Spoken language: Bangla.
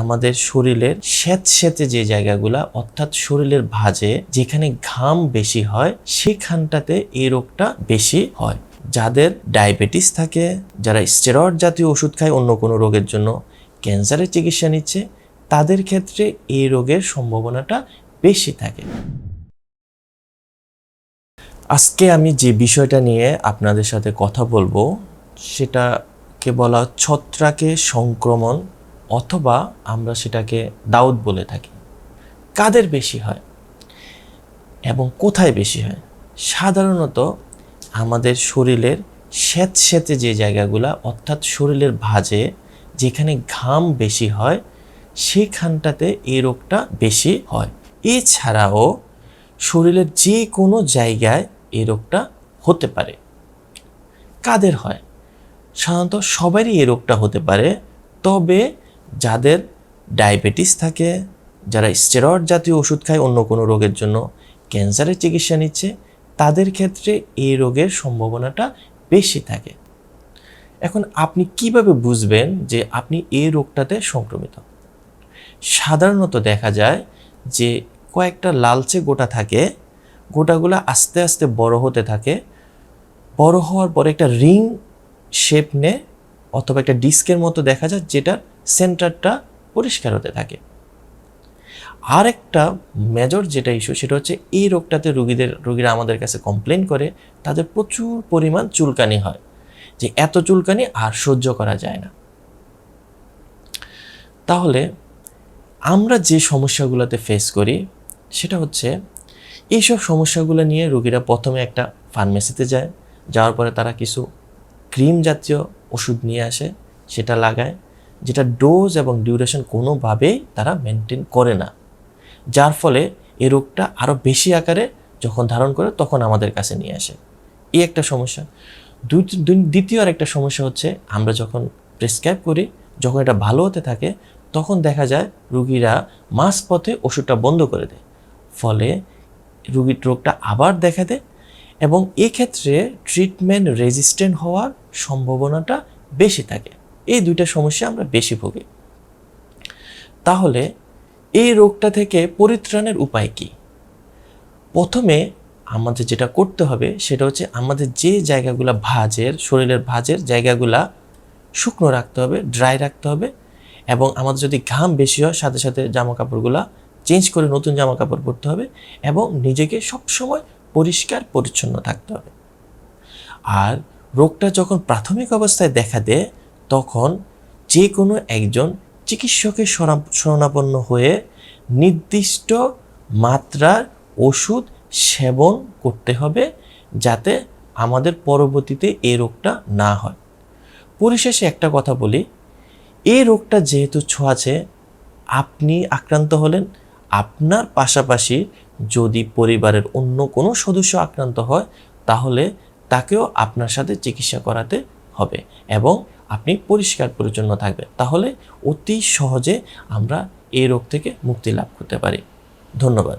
আমাদের শরীরের স্যাঁতস্যাঁতে যে জায়গাগুলা, অর্থাৎ শরীরের ভাঁজে যেখানে ঘাম বেশি হয়, সেখানটাতে এই রোগটা বেশি হয়। যাদের ডায়াবেটিস থাকে, যারা স্টেরয়েড জাতীয় ওষুধ খায় অন্য কোনো রোগের জন্য ক্যান্সারের চিকিৎসা নিচ্ছে, তাদের ক্ষেত্রে এই রোগের সম্ভাবনাটা বেশি থাকে। আজকে আমি যে বিষয়টা নিয়ে আপনাদের সাথে কথা বলব, সেটাকে বলা ছত্রাকে সংক্রমণ অথবা আমরা সেটাকে দাউদ বলে থাকি। কাদের বেশি হয়? এবং কোথায় বেশি হয়? সাধারণত আমাদের শরীরের স্যাঁতস্যাঁতে যে জায়গাগুলা, অর্থাৎ শরীরের ভাঁজে, যেখানে ঘাম বেশি হয়, সেখানটাতে এই রোগটা বেশি হয়। এছাড়াও শরীরের যে কোনো জায়গায় এই রোগটা হতে পারে। কাদের হয়? সাধারণত সবারই এই রোগটা হতে পারে। তবে যাদের ডায়াবেটিস থাকে, যারা স্টেরয়েড জাতীয় ওষুধ খায় অন্য কোনো রোগের জন্য ক্যান্সারের চিকিৎসা নিচ্ছে, তাদের ক্ষেত্রে এই রোগের সম্ভাবনাটা বেশি থাকে। এখন আপনি কীভাবে বুঝবেন যে আপনি এই রোগটাতে সংক্রমিত? সাধারণত দেখা যায় যে কয়েকটা লালচে গোটা থাকে, গোটাগুলো আস্তে আস্তে বড় হতে থাকে, বড় হওয়ার পরে একটা রিং শেপ নেয় অথবা একটা ডিস্কের মতো দেখা যায় যেটার সেন্টারটা পরিষ্কার হতে থাকে। আর একটা মেজর যেটা ইস্যু সেটা হচ্ছে এই রোগটাতে রুগীদের, রুগীরা আমাদের কাছে কমপ্লেন করে, তাদের প্রচুর পরিমাণ চুলকানি হয়। যে এত চুলকানি আর সহ্য করা যায় না। তাহলে আমরা যে সমস্যাগুলোতে ফেস করি, সেটা হচ্ছে এইসব সমস্যাগুলো নিয়ে রুগীরা প্রথমে একটা ফার্মেসিতে যায়, যাওয়ার পরে তারা কিছু ক্রিম জাতীয় ওষুধ নিয়ে আসে, সেটা লাগায়। যেটা ডোজ এবং ডিউরেশন কোনোভাবেই তারা মেনটেন করে না। যার ফলে এই রোগটা আরও বেশি আকারে যখন ধারণ করে তখন আমাদের কাছে নিয়ে আসে। এই একটা সমস্যা। দ্বিতীয় আর একটা সমস্যা হচ্ছে, আমরা যখন প্রেসক্রাইব করি, যখন এটা ভালো হতে থাকে, তখন দেখা যায় রুগীরা মাস পথে ওষুধটা বন্ধ করে দেয়। ফলে রুগীর রোগটা আবার দেখা দেয় এবং এক্ষেত্রে ট্রিটমেন্ট রেজিস্ট্যান্ট হওয়ার সম্ভাবনাটা বেশি থাকে। এই দুইটা সমস্যা আমরা বেশি ভুগি। তাহলে এই রোগটা থেকে পরিত্রাণের উপায় কি? প্রথমে আমাদের যেটা করতে হবে সেটা হচ্ছে আমাদের যে জায়গাগুলো ভাঁজের, শরীরের ভাঁজের জায়গাগুলা শুকনো রাখতে হবে ড্রাই রাখতে হবে এবং আমাদের যদি ঘাম বেশি হয় সাথে সাথে জামা কাপড়গুলা চেঞ্জ করে নতুন জামা কাপড় পরতে হবে এবং নিজেকে সবসময় পরিষ্কার, পরিচ্ছন্ন থাকতে হবে। আর রোগটা যখন প্রাথমিক অবস্থায় দেখা দেয় তখন যে কোনো একজন চিকিৎসকের শরা- শরণাপন্ন হয়ে নির্দিষ্ট মাত্রার ওষুধ সেবন করতে হবে যাতে আমাদের পরবর্তীতে এই রোগটা না হয়। পরিশেষে একটা কথা বলি এই রোগটা যেহেতু ছোঁয়াছে, আপনি আক্রান্ত হলেন, আপনার পাশাপাশি যদি পরিবারের অন্য কোনো সদস্য আক্রান্ত হয়, তাহলে তাকেও আপনার সাথে চিকিৎসা করাতে হবে এবং আপনি পরিষ্কার পরিচ্ছন্ন থাকবেন। তাহলে অতি সহজে আমরা এই রোগ থেকে মুক্তি লাভ করতে পারি। ধন্যবাদ।